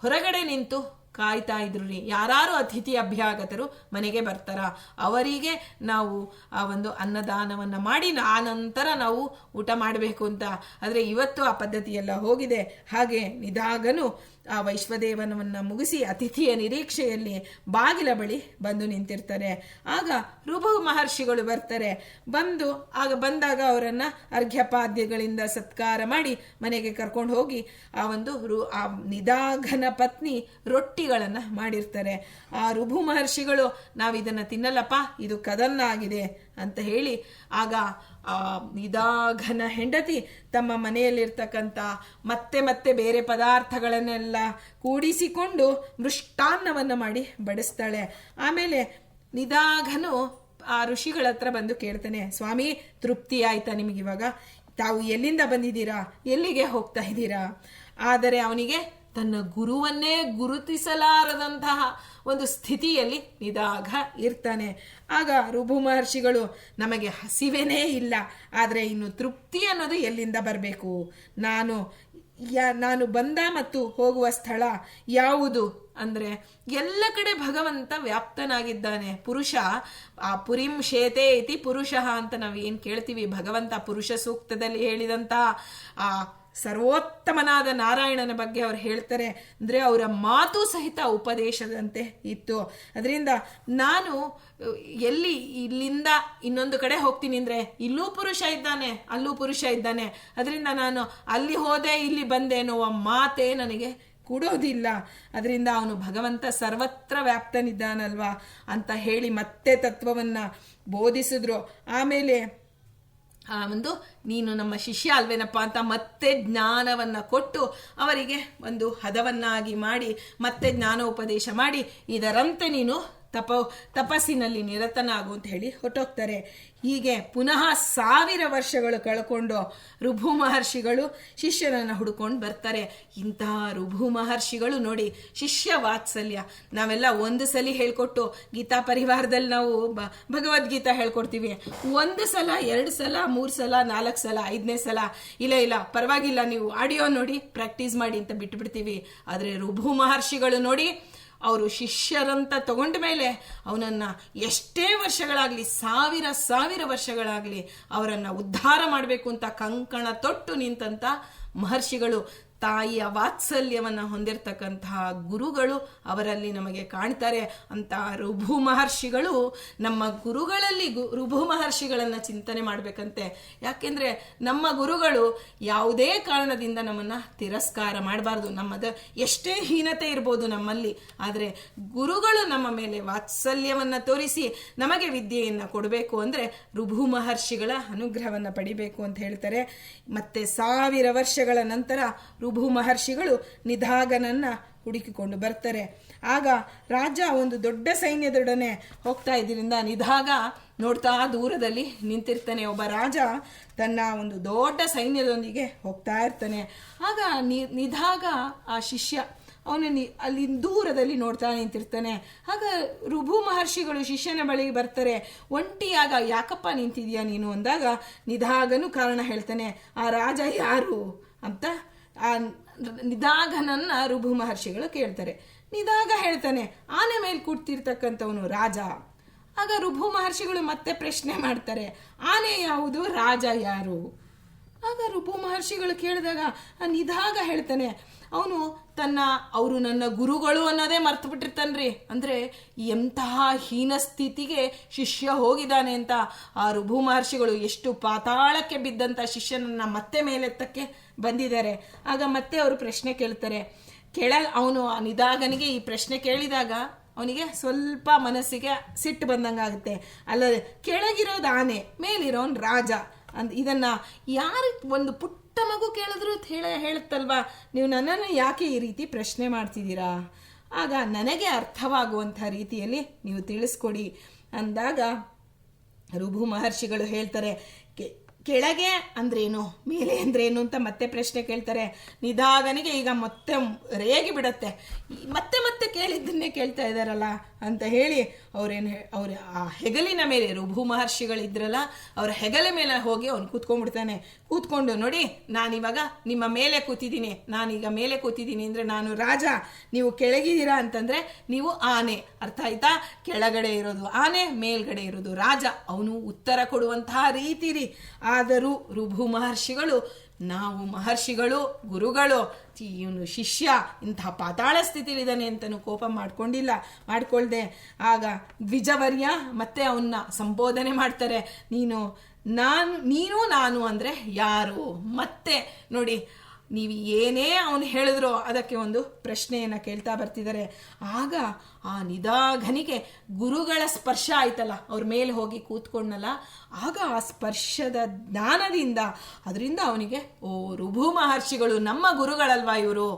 ಹೊರಗಡೆ ನಿಂತು ಕಾಯ್ತಾ ಇದ್ರು ರೀ ಯಾರು ಅತಿಥಿ ಅಭ್ಯಾಗತರು ಮನೆಗೆ ಬರ್ತಾರ. ಅವರಿಗೆ ನಾವು ಆ ಒಂದು ಅನ್ನದಾನವನ್ನು ಮಾಡಿ ಆ ನಂತರ ನಾವು ಊಟ ಮಾಡಬೇಕು ಅಂತ. ಆದರೆ ಇವತ್ತು ಆ ಪದ್ಧತಿ ಎಲ್ಲ ಹೋಗಿದೆ. ಹಾಗೆ ನಿದಾಗನು ಆ ವೈಶ್ವದೇವನವನ್ನ ಮುಗಿಸಿ ಅತಿಥಿಯ ನಿರೀಕ್ಷೆಯಲ್ಲಿ ಬಾಗಿಲ ಬಳಿ ಬಂದು ನಿಂತಿರ್ತಾರೆ. ಆಗ ರುಭು ಮಹರ್ಷಿಗಳು ಬರ್ತಾರೆ. ಬಂದು ಆಗ ಬಂದಾಗ ಅವರನ್ನ ಅರ್ಘ್ಯಪಾದ್ಯಗಳಿಂದ ಸತ್ಕಾರ ಮಾಡಿ ಮನೆಗೆ ಕರ್ಕೊಂಡು ಹೋಗಿ ಆ ಒಂದು ರು, ಆ ನಿದಾಘನ ಪತ್ನಿ ರೊಟ್ಟಿಗಳನ್ನ ಮಾಡಿರ್ತಾರೆ. ಆ ರುಭು ಮಹರ್ಷಿಗಳು ನಾವು ಇದನ್ನ ತಿನ್ನಲ್ಲಪ್ಪ, ಇದು ಕದನ್ನಾಗಿದೆ. ಅಂತ ಹೇಳಿ ಆಗ ನಿದಾಘನ ಹೆಂಡತಿ ತಮ್ಮ ಮನೆಯಲ್ಲಿರ್ತಕ್ಕಂಥ ಮತ್ತೆ ಮತ್ತೆ ಬೇರೆ ಪದಾರ್ಥಗಳನ್ನೆಲ್ಲ ಕೂಡಿಸಿಕೊಂಡು ಮೃಷ್ಟಾನ್ನವನ್ನು ಮಾಡಿ ಬಡಿಸ್ತಾಳೆ. ಆಮೇಲೆ ನಿದಾಘನು ಆ ಋಷಿಗಳ ಹತ್ರ ಬಂದು ಕೇಳ್ತಾನೆ, ಸ್ವಾಮಿ, ತೃಪ್ತಿ ಆಯ್ತಾ ನಿಮಗಿವಾಗ? ತಾವು ಎಲ್ಲಿಂದ ಬಂದಿದ್ದೀರಾ? ಎಲ್ಲಿಗೆ ಹೋಗ್ತಾ ಇದ್ದೀರಾ? ಆದರೆ ಅವನಿಗೆ ತನ್ನ ಗುರುವನ್ನೇ ಗುರುತಿಸಲಾರದಂತಹ ಒಂದು ಸ್ಥಿತಿಯಲ್ಲಿ ನಿದಾಗ ಇರ್ತಾನೆ. ಆಗ ರುಭು ಮಹರ್ಷಿಗಳು, ನಮಗೆ ಹಸಿವೆನೇ ಇಲ್ಲ, ಆದರೆ ಇನ್ನು ತೃಪ್ತಿ ಅನ್ನೋದು ಎಲ್ಲಿಂದ ಬರಬೇಕು? ನಾನು ನಾನು ಬಂದ ಮತ್ತು ಹೋಗುವ ಸ್ಥಳ ಯಾವುದು? ಅಂದರೆ, ಎಲ್ಲ ಕಡೆ ಭಗವಂತ ವ್ಯಾಪ್ತನಾಗಿದ್ದಾನೆ. ಪುರುಷ, ಆ ಪುರಿಂ ಶೇತೆ ಇತಿ ಪುರುಷ ಅಂತ ನಾವು ಏನು ಕೇಳ್ತೀವಿ? ಭಗವಂತ ಪುರುಷ ಸೂಕ್ತದಲ್ಲಿ ಹೇಳಿದಂತಹ ಆ ಸರ್ವೋತ್ತಮನಾದ ನಾರಾಯಣನ ಬಗ್ಗೆ ಅವ್ರು ಹೇಳ್ತಾರೆ ಅಂದರೆ ಅವರ ಮಾತು ಸಹಿತ ಉಪದೇಶದಂತೆ ಇತ್ತು. ಅದರಿಂದ ನಾನು, ಎಲ್ಲಿ ಇಲ್ಲಿಂದ ಇನ್ನೊಂದು ಕಡೆ ಹೋಗ್ತೀನಿ ಅಂದರೆ ಇಲ್ಲೂ ಪುರುಷ ಇದ್ದಾನೆ, ಅಲ್ಲೂ ಪುರುಷ ಇದ್ದಾನೆ. ಅದರಿಂದ ನಾನು ಅಲ್ಲಿ ಹೋದೆ, ಇಲ್ಲಿ ಬಂದೆ ಎನ್ನುವ ಮಾತೇ ನನಗೆ ಕೊಡೋದಿಲ್ಲ. ಅದರಿಂದ ಅವನು ಭಗವಂತ ಸರ್ವತ್ರ ವ್ಯಾಪ್ತನಿದ್ದಾನಲ್ವಾ ಅಂತ ಹೇಳಿ ಮತ್ತೆ ತತ್ವವನ್ನು ಬೋಧಿಸಿದ್ರು. ಆಮೇಲೆ ಆ, ಒಂದು, ನೀನು ನಮ್ಮ ಶಿಷ್ಯ ಅಲ್ವೇನಪ್ಪ ಅಂತ ಮತ್ತೆ ಜ್ಞಾನವನ್ನ ಕೊಟ್ಟು ಅವರಿಗೆ ಒಂದು ಹದವನ್ನಾಗಿ ಮಾಡಿ, ಮತ್ತೆ ಜ್ಞಾನೋಪದೇಶ ಮಾಡಿ, ಇದರಂತೆ ನೀನು ತಪ, ತಪಸ್ಸಿನಲ್ಲಿ ನಿರತನಾಗು ಅಂತ ಹೇಳಿ ಹೊಟ್ಟೋಗ್ತಾರೆ ಹೀಗೆ ಪುನಃ ಸಾವಿರ ವರ್ಷಗಳು ಕಳ್ಕೊಂಡು ರುಭು ಮಹರ್ಷಿಗಳು ಶಿಷ್ಯರನ್ನು ಹುಡ್ಕೊಂಡು ಬರ್ತಾರೆ. ಇಂತಹ ರುಭು ಮಹರ್ಷಿಗಳು ನೋಡಿ ಶಿಷ್ಯ ವಾತ್ಸಲ್ಯ. ನಾವೆಲ್ಲ ಒಂದು ಸಲ ಹೇಳ್ಕೊಟ್ಟು ಗೀತಾ ಪರಿವಾರದಲ್ಲಿ ನಾವು ಬ, ಭಗವದ್ಗೀತಾ ಹೇಳ್ಕೊಡ್ತೀವಿ. ಒಂದು ಸಲ, ಎರಡು ಸಲ, ಮೂರು ಸಲ, ನಾಲ್ಕು ಸಲ, ಐದನೇ ಸಲ, ಇಲ್ಲ ಇಲ್ಲ, ಪರವಾಗಿಲ್ಲ, ನೀವು ಆಡಿಯೋ ನೋಡಿ ಪ್ರಾಕ್ಟೀಸ್ ಮಾಡಿ ಅಂತ ಬಿಟ್ಬಿಡ್ತೀವಿ. ಆದರೆ ರುಭು ಮಹರ್ಷಿಗಳು ನೋಡಿ ಅವರು ಶಿಷ್ಯರಂತ ತಗೊಂಡ ಮೇಲೆ ಅವನನ್ನ ಎಷ್ಟೇ ವರ್ಷಗಳಾಗಲಿ ಸಾವಿರ ಸಾವಿರ ವರ್ಷಗಳಾಗಲಿ ಅವರನ್ನು ಉದ್ಧಾರ ಮಾಡಬೇಕು ಅಂತ ಕಂಕಣ ತೊಟ್ಟು ನಿಂತಂಥ ಮಹರ್ಷಿಗಳು ತಾಯಿಯ ವಾತ್ಸಲ್ಯವನ್ನು ಹೊಂದಿರತಕ್ಕಂತಹ ಗುರುಗಳು ಅವರಲ್ಲಿ ನಮಗೆ ಕಾಣ್ತಾರೆ. ಅಂತ ರುಭು ಮಹರ್ಷಿಗಳು ನಮ್ಮ ಗುರುಗಳಲ್ಲಿ ಗು, ರುಭು ಮಹರ್ಷಿಗಳನ್ನು ಚಿಂತನೆ ಮಾಡಬೇಕಂತೆ. ಯಾಕೆಂದರೆ ನಮ್ಮ ಗುರುಗಳು ಯಾವುದೇ ಕಾರಣದಿಂದ ನಮ್ಮನ್ನು ತಿರಸ್ಕಾರ ಮಾಡಬಾರ್ದು. ನಮ್ಮದ ಎಷ್ಟೇ ಹೀನತೆ ಇರ್ಬೋದು ನಮ್ಮಲ್ಲಿ. ಆದರೆ ಗುರುಗಳು ನಮ್ಮ ಮೇಲೆ ವಾತ್ಸಲ್ಯವನ್ನು ತೋರಿಸಿ ನಮಗೆ ವಿದ್ಯೆಯನ್ನು ಕೊಡಬೇಕು ಅಂದರೆ ರುಭು ಮಹರ್ಷಿಗಳ ಅನುಗ್ರಹವನ್ನು ಪಡಿಬೇಕು ಅಂತ ಹೇಳ್ತಾರೆ. ಮತ್ತೆ ಸಾವಿರ ವರ್ಷಗಳ ನಂತರ ಋಭು ಮಹರ್ಷಿಗಳು ನಿಧಾಗನನ್ನ ಹುಡುಕಿಕೊಂಡು ಬರ್ತಾರೆ. ಆಗ ರಾಜ ಒಂದು ದೊಡ್ಡ ಸೈನ್ಯದೊಡನೆ ಹೋಗ್ತಾ ಇದ್ರಿಂದ ನಿಧಾಗ ನೋಡ್ತಾ ದೂರದಲ್ಲಿ ನಿಂತಿರ್ತಾನೆ. ಒಬ್ಬ ರಾಜ ತನ್ನ ಒಂದು ದೊಡ್ಡ ಸೈನ್ಯದೊಂದಿಗೆ ಹೋಗ್ತಾ ಇರ್ತಾನೆ. ಆಗ ನಿ, ನಿಧಾಗ ಆ ಶಿಷ್ಯ ಅವನು ನಿ, ಅಲ್ಲಿ ದೂರದಲ್ಲಿ ನೋಡ್ತಾ ನಿಂತಿರ್ತಾನೆ. ಆಗ ರುಭು ಮಹರ್ಷಿಗಳು ಶಿಷ್ಯನ ಬಳಿಗೆ ಬರ್ತಾರೆ. ಒಂಟಿಯಾಗ, ಯಾಕಪ್ಪ ನಿಂತಿದ್ಯಾ ನೀನು? ಅಂದಾಗ ನಿಧಾಗನು ಕಾರಣ ಹೇಳ್ತಾನೆ, ಆ ರಾಜ ಯಾರು? ಅಂತ ಆ ನಿದಾಘನನ್ನ ರುಭು ಮಹರ್ಷಿಗಳು ಕೇಳ್ತಾರೆ. ನಿದಾಗ ಹೇಳ್ತಾನೆ, ಆನೆ ಮೇಲೆ ಕೂಡ್ತಿರ್ತಕ್ಕಂಥವನು ರಾಜ. ಆಗ ರುಭು ಮಹರ್ಷಿಗಳು ಮತ್ತೆ ಪ್ರಶ್ನೆ ಮಾಡ್ತಾರೆ, ಆನೆ ಯಾವುದು, ರಾಜ ಯಾರು? ಆಗ ರುಭು ಮಹರ್ಷಿಗಳು ಕೇಳಿದಾಗ, ಆ, ನಿಧಾಗ ಹೇಳ್ತಾನೆ, ಅವನು ತನ್ನ, ಅವರು ನನ್ನ ಗುರುಗಳು ಅನ್ನೋದೇ ಮರ್ತು ಬಿಟ್ಟಿರ್ತಾನ್ರಿ ಅಂದರೆ, ಎಂತಹ ಹೀನ ಸ್ಥಿತಿಗೆ ಶಿಷ್ಯ ಹೋಗಿದ್ದಾನೆ ಅಂತ ಆ ರುಭು ಮಹರ್ಷಿಗಳು ಎಷ್ಟು ಪಾತಾಳಕ್ಕೆ ಬಿದ್ದಂಥ ಶಿಷ್ಯನನ್ನ ಮತ್ತೆ ಮೇಲೆತ್ತಕ್ಕೆ ಬಂದಿದ್ದಾರೆ. ಆಗ ಮತ್ತೆ ಅವರು ಪ್ರಶ್ನೆ ಕೇಳ್ತಾರೆ. ಕೆಳ, ಅವನು ನಿಧಾಗನಿಗೆ ಈ ಪ್ರಶ್ನೆ ಕೇಳಿದಾಗ ಅವನಿಗೆ ಸ್ವಲ್ಪ ಮನಸ್ಸಿಗೆ ಸಿಟ್ಟು ಬಂದಂಗಾಗುತ್ತೆ. ಅಲ್ಲದೆ ಕೆಳಗಿರೋದು ಆನೆ ಮೇಲಿರೋನ್ ರಾಜ ಅಂದ್, ಇದನ್ನ ಯಾರು ಒಂದು ಪುಟ್ಟ ಮಗು ಕೇಳಿದ್ರು ಹೇಳ, ಹೇಳುತ್ತಲ್ವಾ? ನೀವು ನನ್ನನ್ನು ಯಾಕೆ ಈ ರೀತಿ ಪ್ರಶ್ನೆ ಮಾಡ್ತಿದ್ದೀರಾ? ಆಗ ನನಗೆ ಅರ್ಥವಾಗುವಂಥ ರೀತಿಯಲ್ಲಿ ನೀವು ತಿಳಿಸ್ಕೊಡಿ ಅಂದಾಗ ರುಭು ಮಹರ್ಷಿಗಳು ಹೇಳ್ತಾರೆ ಕೆಳಗೆ ಅಂದ್ರೇನು, ಮೇಲೆ ಅಂದ್ರೇನು ಅಂತ ಮತ್ತೆ ಪ್ರಶ್ನೆ ಕೇಳ್ತಾರೆ. ನಿಧಾಗನಿಗೆ ಈಗ ಮತ್ತೆ ರೇಗಿ ಬಿಡತ್ತೆ. ಮತ್ತೆ ಮತ್ತೆ ಕೇಳಿದ್ದನ್ನೇ ಕೇಳ್ತಾ ಇದ್ದಾರಲ್ಲ ಅಂತ ಹೇಳಿ ಅವ್ರೇನು ಅವ್ರ ಆ ಹೆಗಲಿನ ಮೇಲೆ, ರುಭು ಮಹರ್ಷಿಗಳಿದ್ರಲ್ಲ, ಅವ್ರ ಹೆಗಲ ಮೇಲೆ ಹೋಗಿ ಅವ್ನು ಕೂತ್ಕೊಂಡ್ಬಿಡ್ತಾನೆ. ಕೂತ್ಕೊಂಡು ನೋಡಿ, ನಾನಿವಾಗ ನಿಮ್ಮ ಮೇಲೆ ಕೂತಿದ್ದೀನಿ. ನಾನೀಗ ಮೇಲೆ ಕೂತಿದ್ದೀನಿ ಅಂದರೆ ನಾನು ರಾಜ. ನೀವು ಕೆಳಗಿದ್ದೀರಾ ಅಂತಂದರೆ ನೀವು ಆನೆ. ಅರ್ಥ ಆಯ್ತಾ? ಕೆಳಗಡೆ ಇರೋದು ಆನೆ, ಮೇಲ್ಗಡೆ ಇರೋದು ರಾಜ. ಅವನು ಉತ್ತರ ಕೊಡುವಂತಹ ರೀತಿ ರೀ. ಆದರೂ ರುಭು ಮಹರ್ಷಿಗಳು, ನಾವು ಮಹರ್ಷಿಗಳು, ಗುರುಗಳು ಇವನು ಶಿಷ್ಯ ಇಂತಹ ಪಾತಾಳ ಸ್ಥಿತಿಲಿದ್ದಾನೆ ಅಂತಲೂ ಕೋಪ ಮಾಡ್ಕೊಂಡಿಲ್ಲ, ಮಾಡ್ಕೊಳ್ದೆ. ಆಗ ದ್ವಿಜವರ್ಯ ಮತ್ತೆ ಅವನ್ನ ಸಂಬೋಧನೆ ಮಾಡ್ತಾರೆ. ನೀನು, ನಾನು ನೀನು, ನಾನು ಅಂದರೆ ಯಾರು? ಮತ್ತೆ ನೋಡಿ ನೀವು ಏನೇ ಅವನು ಹೇಳಿದ್ರೋ ಅದಕ್ಕೆ ಒಂದು ಪ್ರಶ್ನೆಯನ್ನು ಕೇಳ್ತಾ ಬರ್ತಿದ್ದಾರೆ ಆಗ ಆ ನಿಧಾಘನಿಗೆ ಗುರುಗಳ ಸ್ಪರ್ಶ ಆಯ್ತಲ್ಲ, ಅವ್ರ ಮೇಲೆ ಹೋಗಿ ಕೂತ್ಕೊಂಡಲ್ಲ ಆಗ ಆ ಸ್ಪರ್ಶದ ಜ್ಞಾನದಿಂದ, ಅದರಿಂದ ಅವನಿಗೆ ಓ ರುಭು ಮಹರ್ಷಿಗಳು ನಮ್ಮ ಗುರುಗಳಲ್ವಾ ಇವರು?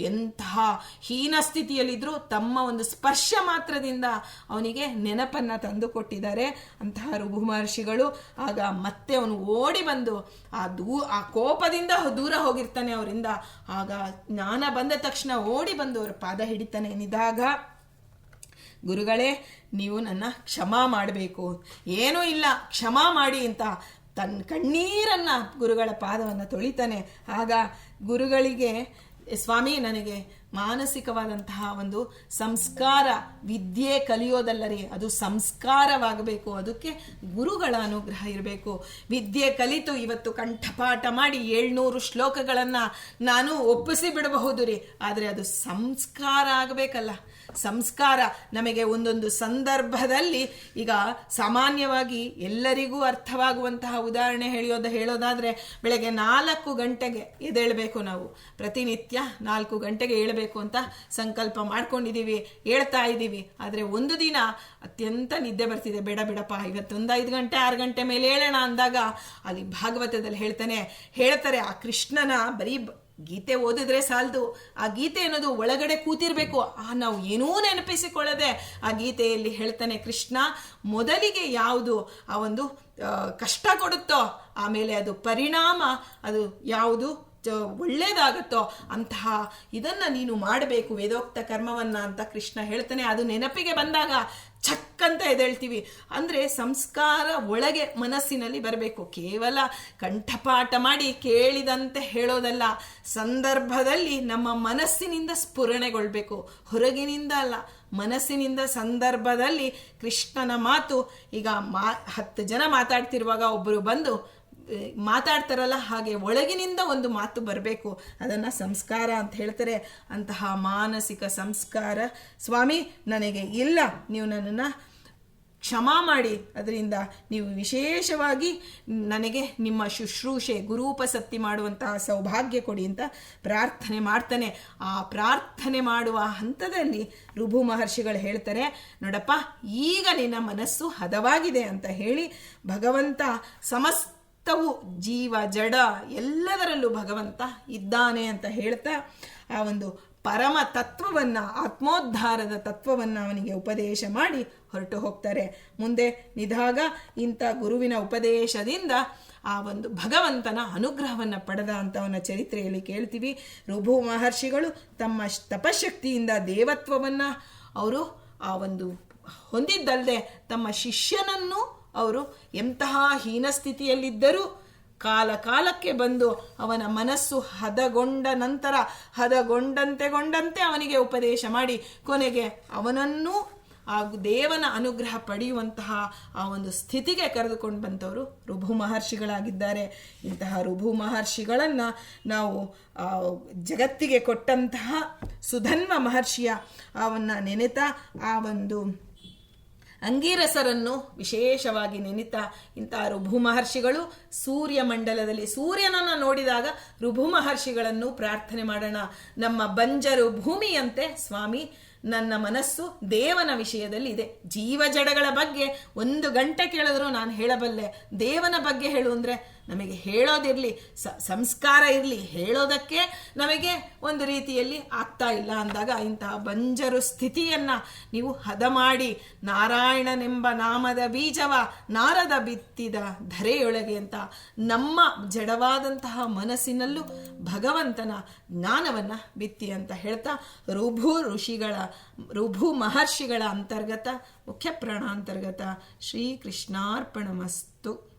ಎಂತಹ ಹೀನ ಸ್ಥಿತಿಯಲ್ಲಿದ್ದರೂ ತಮ್ಮ ಒಂದು ಸ್ಪರ್ಶ ಮಾತ್ರದಿಂದ ಅವನಿಗೆ ನೆನಪನ್ನು ತಂದು ಕೊಟ್ಟಿದ್ದಾರೆ. ಅಂತಹ ರಘು ಮಹರ್ಷಿಗಳು ಆಗ ಮತ್ತೆ ಅವನು ಓಡಿ ಬಂದು ಆ ದೂ, ಆ ಕೋಪದಿಂದ ದೂರ ಹೋಗಿರ್ತಾನೆ ಅವರಿಂದ. ಆಗ ಜ್ಞಾನ ಬಂದ ತಕ್ಷಣ ಓಡಿ ಬಂದು ಅವರ ಪಾದ ಹಿಡಿತಾನೆ. ನಿದಾಗ ಗುರುಗಳೇ, ನೀವು ನನ್ನ ಕ್ಷಮಾ ಮಾಡಬೇಕು. ಏನೂ ಇಲ್ಲ, ಕ್ಷಮಾ ಮಾಡಿ ಅಂತ ತನ್ನ ಕಣ್ಣೀರನ್ನ ಗುರುಗಳ ಪಾದವನ್ನು ತೊಳಿತಾನೆ. ಆಗ ಗುರುಗಳಿಗೆ ಸ್ವಾಮಿ, ನನಗೆ ಮಾನಸಿಕವಾದಂತಹ ಒಂದು ಸಂಸ್ಕಾರ ವಿದ್ಯೆ ಕಲಿಯೋದಲ್ಲರಿ. ಅದು ಸಂಸ್ಕಾರವಾಗಬೇಕು. ಅದಕ್ಕೆ ಗುರುಗಳ ಅನುಗ್ರಹ ಇರಬೇಕು. ವಿದ್ಯೆ ಕಲಿತು ಇವತ್ತು ಕಂಠಪಾಠ ಮಾಡಿ ಏಳ್ನೂರು ಶ್ಲೋಕಗಳನ್ನು ನಾನು ಒಪ್ಪಿಸಿ ಬಿಡಬಹುದು ರೀ ಆದರೆ ಅದು ಸಂಸ್ಕಾರ ಆಗಬೇಕಲ್ಲ. ಸಂಸ್ಕಾರ ನಮಗೆ ಒಂದೊಂದು ಸಂದರ್ಭದಲ್ಲಿ ಈಗ ಸಾಮಾನ್ಯವಾಗಿ ಎಲ್ಲರಿಗೂ ಅರ್ಥವಾಗುವಂತಹ ಉದಾಹರಣೆ ಹೇಳಿಯೋದು ಹೇಳೋದಾದರೆ ಬೆಳಗ್ಗೆ ನಾಲ್ಕು ಗಂಟೆಗೆ ಎದ್ದೇಳಬೇಕು ನಾವು. ಪ್ರತಿನಿತ್ಯ ನಾಲ್ಕು ಗಂಟೆಗೆ ಏಳಬೇಕು ಅಂತ ಸಂಕಲ್ಪ ಮಾಡ್ಕೊಂಡಿದ್ದೀವಿ ಹೇಳ್ತಾ ಇದ್ದೀವಿ. ಆದರೆ ಒಂದು ದಿನ ಅತ್ಯಂತ ನಿದ್ದೆ ಬರ್ತಿದೆ. ಬೇಡ, ಬಿಡಪ್ಪ, ಇವತ್ತೊಂದು ಐದು ಗಂಟೆ, ಆರು ಗಂಟೆ ಮೇಲೆ ಹೇಳೋಣ ಅಂದಾಗ ಅಲ್ಲಿ ಭಾಗವತದಲ್ಲಿ ಹೇಳ್ತಾನೆ, ಹೇಳ್ತಾರೆ ಆ ಕೃಷ್ಣನ ಬರೀ ಗೀತೆ ಓದಿದ್ರೆ ಸಾಲದು. ಆ ಗೀತೆ ಅನ್ನೋದು ಒಳಗಡೆ ಕೂತಿರ್ಬೇಕು. ಆ ನಾವು ಏನೂ ನೆನಪಿಸಿಕೊಳ್ಳದೆ ಆ ಗೀತೆಯಲ್ಲಿ ಹೇಳ್ತಾನೆ ಕೃಷ್ಣ, ಮೊದಲಿಗೆ ಯಾವುದು ಆ ಒಂದು ಕಷ್ಟ ಕೊಡುತ್ತೋ, ಆಮೇಲೆ ಅದು ಪರಿಣಾಮ, ಅದು ಯಾವುದು ಒಳ್ಳೇದಾಗುತ್ತೋ, ಅಂತಹ ಇದನ್ನ ನೀನು ಮಾಡಬೇಕು ವೇದೋಕ್ತ ಕರ್ಮವನ್ನ ಅಂತ ಕೃಷ್ಣ ಹೇಳ್ತಾನೆ. ಅದು ನೆನಪಿಗೆ ಬಂದಾಗ ಛಕ್ ಅಂತ ಎದೇಳ್ತೀವಿ ಅಂದ್ರೆ ಸಂಸ್ಕಾರ ಒಳಗೆ ಮನಸ್ಸಿನಲ್ಲಿ ಬರಬೇಕು. ಕೇವಲ ಕಂಠಪಾಠ ಮಾಡಿ ಕೇಳಿದಂತೆ ಹೇಳೋದಲ್ಲ. ಸಂದರ್ಭದಲ್ಲಿ ನಮ್ಮ ಮನಸ್ಸಿನಿಂದ ಸ್ಫುರಣೆಗೊಳ್ಬೇಕು. ಹೊರಗಿನಿಂದ ಅಲ್ಲ, ಮನಸ್ಸಿನಿಂದ ಸಂದರ್ಭದಲ್ಲಿ ಕೃಷ್ಣನ ಮಾತು. ಈಗ ಮಾ ಹತ್ತು ಜನ ಮಾತಾಡ್ತಿರುವಾಗ ಒಬ್ಬರು ಬಂದು ಮಾತಾಡ್ತಾರಲ್ಲ, ಹಾಗೆ ಒಳಗಿನಿಂದ ಒಂದು ಮಾತು ಬರಬೇಕು. ಅದನ್ನು ಸಂಸ್ಕಾರ ಅಂತ ಹೇಳ್ತಾರೆ. ಅಂತಹ ಮಾನಸಿಕ ಸಂಸ್ಕಾರ. ಸ್ವಾಮಿ, ನನಗೆ ಇಲ್ಲ. ನೀವು ನನ್ನನ್ನು ಕ್ಷಮಾ ಮಾಡಿ. ಅದರಿಂದ ನೀವು ವಿಶೇಷವಾಗಿ ನನಗೆ ನಿಮ್ಮ ಶುಶ್ರೂಷೆ, ಗುರೂಪಸಕ್ತಿ ಮಾಡುವಂತಹ ಸೌಭಾಗ್ಯ ಕೊಡಿ ಅಂತ ಪ್ರಾರ್ಥನೆ ಮಾಡ್ತಾನೆ. ಆ ಪ್ರಾರ್ಥನೆ ಮಾಡುವ ಹಂತದಲ್ಲಿ ರುಭು ಮಹರ್ಷಿಗಳು ಹೇಳ್ತಾರೆ, ನೋಡಪ್ಪ, ಈಗ ನಿನ್ನ ಮನಸ್ಸು ಹದವಾಗಿದೆ ಅಂತ ಹೇಳಿ ಭಗವಂತ ಸಮಸ್ತವು ಜೀವ, ಜಡ ಎಲ್ಲದರಲ್ಲೂ ಭಗವಂತ ಇದ್ದಾನೆ ಅಂತ ಹೇಳ್ತಾ ಆ ಒಂದು ಪರಮ ತತ್ವವನ್ನ, ಆತ್ಮೋದ್ಧಾರದ ತತ್ವವನ್ನ ಅವನಿಗೆ ಉಪದೇಶ ಮಾಡಿ ಹೊರಟು ಹೋಗ್ತಾರೆ. ಮುಂದೆ ನಿಧಾಗ ಇಂಥ ಗುರುವಿನ ಉಪದೇಶದಿಂದ ಆ ಒಂದು ಭಗವಂತನ ಅನುಗ್ರಹವನ್ನು ಪಡೆದ ಅಂತವನ ಚರಿತ್ರೆಯಲ್ಲಿ ಕೇಳ್ತೀವಿ. ರುಭು ಮಹರ್ಷಿಗಳು ತಮ್ಮ ತಪಶಕ್ತಿಯಿಂದ ದೇವತ್ವವನ್ನು ಅವರು ಆ ಒಂದು ಹೊಂದಿದ್ದಲ್ಲದೆ ತಮ್ಮ ಶಿಷ್ಯನನ್ನು ಅವರು ಎಂತಹ ಹೀನ ಸ್ಥಿತಿಯಲ್ಲಿದ್ದರೂ ಕಾಲ ಕಾಲಕ್ಕೆ ಬಂದು ಅವನ ಮನಸ್ಸು ಹದಗೊಂಡ ನಂತರ ಹದಗೊಂಡಂತೆಗೊಂಡಂತೆ ಅವನಿಗೆ ಉಪದೇಶ ಮಾಡಿ, ಕೊನೆಗೆ ಅವನನ್ನು ಆ ದೇವನ ಅನುಗ್ರಹ ಪಡೆಯುವಂತಹ ಆ ಒಂದು ಸ್ಥಿತಿಗೆ ಕರೆದುಕೊಂಡು ಬಂತವರು ರುಭು ಮಹರ್ಷಿಗಳಾಗಿದ್ದಾರೆ. ಇಂತಹ ರುಭು ಮಹರ್ಷಿಗಳನ್ನು ನಾವು ಜಗತ್ತಿಗೆ ಕೊಟ್ಟಂತಹ ಸುಧನ್ವ ಮಹರ್ಷಿಯ ಅವನ್ನ ನೆನೆತ ಆ ಒಂದು ಅಂಗೀರಸರನ್ನು ವಿಶೇಷವಾಗಿ ನೆನಿತ ಇಂಥ ಋಭು ಮಹರ್ಷಿಗಳು ಸೂರ್ಯ ಮಂಡಲದಲ್ಲಿ ಸೂರ್ಯನನ್ನು ನೋಡಿದಾಗ ಋಭು ಮಹರ್ಷಿಗಳನ್ನು ಪ್ರಾರ್ಥನೆ ಮಾಡೋಣ. ನಮ್ಮ ಬಂಜರು ಭೂಮಿಯಂತೆ ಸ್ವಾಮಿ, ನನ್ನ ಮನಸ್ಸು ದೇವನ ವಿಷಯದಲ್ಲಿ ಇದೆ ಜೀವ ಜಡಗಳ ಬಗ್ಗೆ ಒಂದು ಗಂಟೆ ಕೇಳಿದ್ರು ನಾನು ಹೇಳಬಲ್ಲೆ. ದೇವನ ಬಗ್ಗೆ ಹೇಳು ಅಂದರೆ ನಮಗೆ ಹೇಳೋದಿರಲಿ ಸಂಸ್ಕಾರ ಇರಲಿ, ಹೇಳೋದಕ್ಕೆ ನಮಗೆ ಒಂದು ರೀತಿಯಲ್ಲಿ ಆಗ್ತಾ ಇಲ್ಲ ಅಂದಾಗ ಇಂತಹ ಬಂಜರು ಸ್ಥಿತಿಯನ್ನು ನೀವು ಹದ ಮಾಡಿ, ನಾರಾಯಣನೆಂಬ ನಾಮದ ಬೀಜವ ನಾರದ ಬಿತ್ತಿದ ಧರೆಯೊಳಗೆ ಅಂತ ನಮ್ಮ ಜಡವಾದಂತಹ ಮನಸ್ಸಿನಲ್ಲೂ ಭಗವಂತನ ಜ್ಞಾನವನ್ನು ಬಿತ್ತಿ ಅಂತ ಹೇಳ್ತಾ ರುಭು ಋಷಿಗಳ, ರುಭು ಮಹರ್ಷಿಗಳ ಅಂತರ್ಗತ, ಮುಖ್ಯ ಪ್ರಾಣಾಂತರ್ಗತ ಶ್ರೀಕೃಷ್ಣಾರ್ಪಣಮಸ್ತು.